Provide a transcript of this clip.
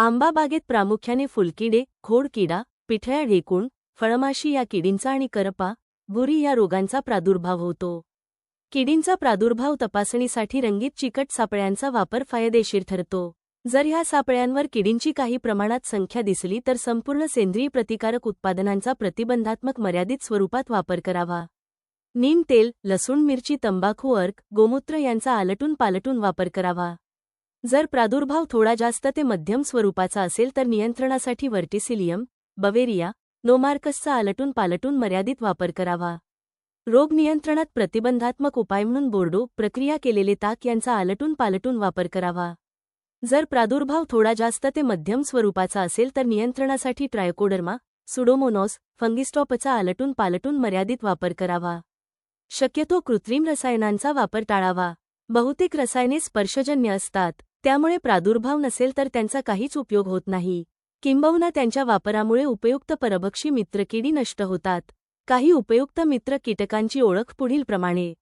आंबा बागेत प्रामुख्याने फुलकिडे खोडकिडा पिठळ्या ढेकूण फळमाशी या किडींचा आणि करपा बुरी या रोगांचा प्रादुर्भाव होतो. किडींचा प्रादुर्भाव तपासणीसाठी रंगीत चिकट सापळ्यांचा वापर फायदेशीर ठरतो. जर ह्या सापळ्यांवर किडींची काही प्रमाणात संख्या दिसली तर संपूर्ण सेंद्रिय प्रतिकारक उत्पादनांचा प्रतिबंधात्मक मर्यादित स्वरूपात वापर करावा. नीम तेल लसूण मिरची तंबाखू अर्क गोमूत्र यांचा आलटून पालटून वापर करावा. जर प्रादुर्भाव थोडा जास्त ते मध्यम स्वरूपाचा असेल तर नियंत्रणासाठी वर्टिसिलियम बवेरिया नोमार्कसचा आलटून पालटून मर्यादित वापर करावा. रोग नियंत्रणात प्रतिबंधात्मक उपाय म्हणून बोर्डो प्रक्रिया केलेले ताक यांचा आलटून पालटून वापर करावा. जर प्रादुर्भाव थोडा जास्त ते मध्यम स्वरूपाचा असेल तर नियंत्रणासाठी ट्रायकोडर्मा सुडोमोनॉस फंगिस्टॉपचा आलटून पालटून मर्यादित वापर करावा. शक्यतो कृत्रिम रसायनांचा वापर टाळावा. बहुतेक रसायने स्पर्शजन्य असतात. त्यामुळे प्रादुर्भाव नसेल तर त्यांचा काहीच उपयोग होत नाही. किंबहुना त्यांच्या वापरामुळे उपयुक्त परभक्षी मित्रकिडी नष्ट होतात. काही उपयुक्त मित्र कीटकांची ओळख पुढीलप्रमाणे.